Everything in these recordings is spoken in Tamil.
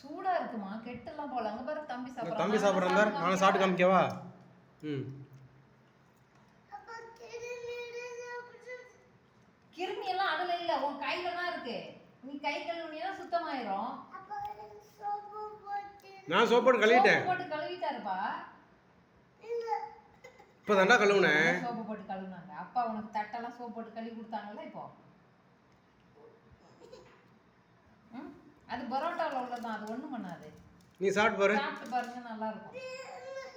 சூடா இருக்குமா? கெட்டெல்லாம் போல அங்க பாரு தம்பி சாப்பிடுறான். தம்பி சாப்பிட்றேன் பார். நானும் சாப்பிட்டு காமிக்கவா? ம். கிருமி எல்லாம் அதுல இல்ல. உன் கையில தான் இருக்கு. நீ கை கழுவுனியா சுத்தமாயிரும். நான் சோப் போட்டு கழுவிட்டேன். போட்டு கழுவிட்டாருப்பா. இப்போ தாண்டா கழுவுனேன் சோப்பு போட்டு கழுவுனாங்க. அப்பா உனக்கு தட்டெல்லாம் சோப்பு போட்டு கழுவி கொடுத்தாங்கல்ல இப்போ ம்? அது பரோட்டாவில் உள்ளதான் அது ஒண்ணும் பண்ணாது. நீ சாப்பிட்டு பாரு. சாப்பிட்டு பாருங்க நல்லா இருக்கும்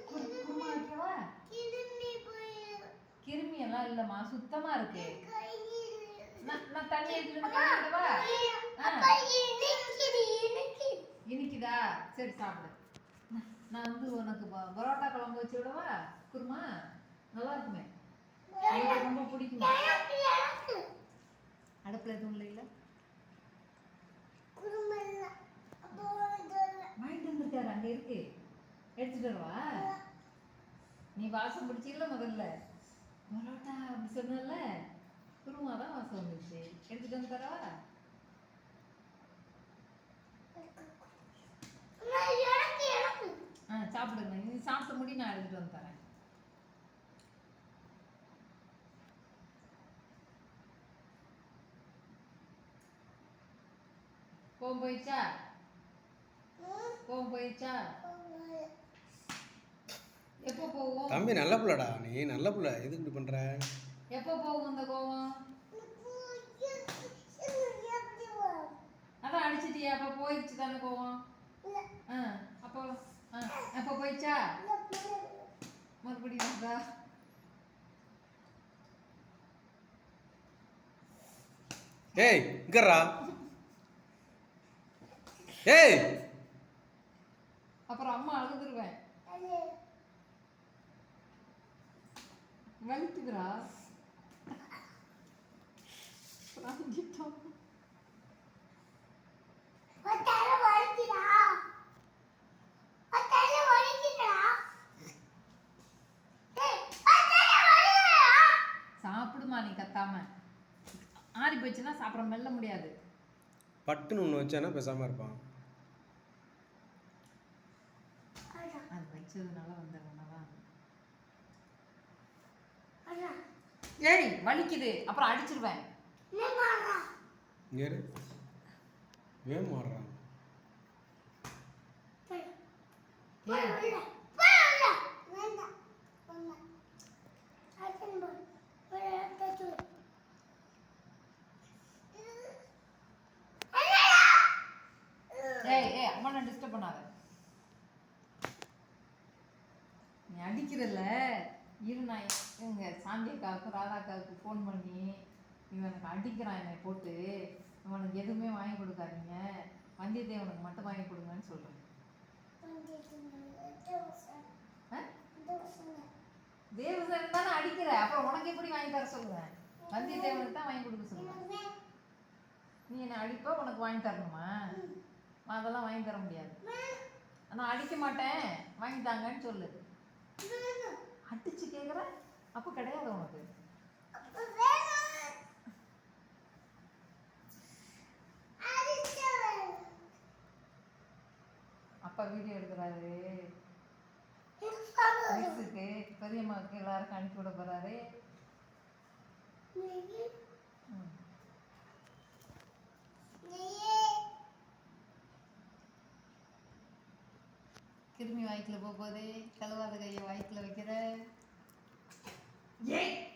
குரு- குருமா வைக்கவா கிருமி எல்லாம் இல்லம்மா சுத்தமா இருக்கு. நான் நான் தண்ணி எடுத்துட்டு வந்து கழுவிடவா? ஆ. இனிக்குதா? சரி சாப்பிடு. நான் வந்து உனக்கு பரோட்டா குழம்பு வச்சு விடவா? குருமா? நல்லா இருக்குமே எனக்கு ரொம்ப பிடிக்கும் அடுப்புல எதுவும் இல்லைல்ல வாங்கிட்டு வந்துருக்காரு அங்க இருக்கு எடுத்துட்டு வரவா? நீ வாசம் பிடிச்சிக்கல முதல்ல. பரோட்டா அப்படி சொன்னல குருமா தான் வாசம் வந்துச்சு. எடுத்துட்டு வந்து தரவா? ஆ சாப்பிடுங்க. நீ சாப்பிட்டு முடி நான் எடுத்துட்டு வந்து தரேன். கோவம் போயிடுச்சா? கோவம் போயிடுச்சா எப்போ போகும் தம்பி நல்ல பிள்ளடா. நீ நல்ல பிள்ளை. எதுக்கு இப்படி பண்ற? எப்போ போகும் இந்த கோவம்? அதான் அடிச்சிட்டியா அப்போ போயிடுச்சு தானே கோவம்? ஆ அப்போ ஆ அப்போ போயிடுச்சா மறுபடியும் வந்தா? ஏய் இங்கறா ஏய். அப்புறம் அம்மா அழுதுருவேன். வலிக்குதுடா வாங்கிட்டோம். சாப்பிடுமா நீ கத்தாம. ஆறி போச்சுன்னா சாப்பிட மெல்ல முடியாது. பட்டுன்னு ஒன்று வச்சானா பேசாம இருப்பான். அது வச்சதுனால வந்துடுறதுனால ஏய் வலிக்குது. அப்புறம் அடிச்சிருவேன். இரு. ஏன் மாறுறான் ஏய் ஏய் அம்மா டிஸ்டர்ப் பண்ணாத. நீ அடிக்கிறல்ல. இரு நான் இவங்க சாந்தியக்காவுக்கு ராதாக்காவுக்கு ஃபோன் பண்ணி இவன் அடிக்கிறான் என்னை போட்டு. இவனுக்கு எதுவுமே வாங்கி கொடுக்காதீங்க. வந்தியத்தேவனுக்கு மட்டும் வாங்கி கொடுங்கன்னு சொல்கிறேன் தேவசன் தானே அடிக்கிற. அப்புறம் உனக்கு எப்படி வாங்கி தர சொல்லுவேன் வந்தியத்தேவனுக்கு தான் வாங்கி கொடுக்க சொல்லுவேன் நீ என்னை அடிப்ப உனக்கு வாங்கி தரணுமா? நான் அதெல்லாம் வாங்கி தர முடியாது. நான் அடிக்க மாட்டேன். வாங்கி தாங்கன்னு சொல்லு. அடிச்சு கேக்குற? அப்ப கிடையாது உனக்கு. அப்பா வீடியோ எடுக்கிறாரு. பெரியம்மாவுக்கு எல்லாருக்கும் அனுப்பி விட போறாரு ம். வயிற்றுல போகுது கழுவாத கையை வயிற்றுல வைக்கிற. ஏய்!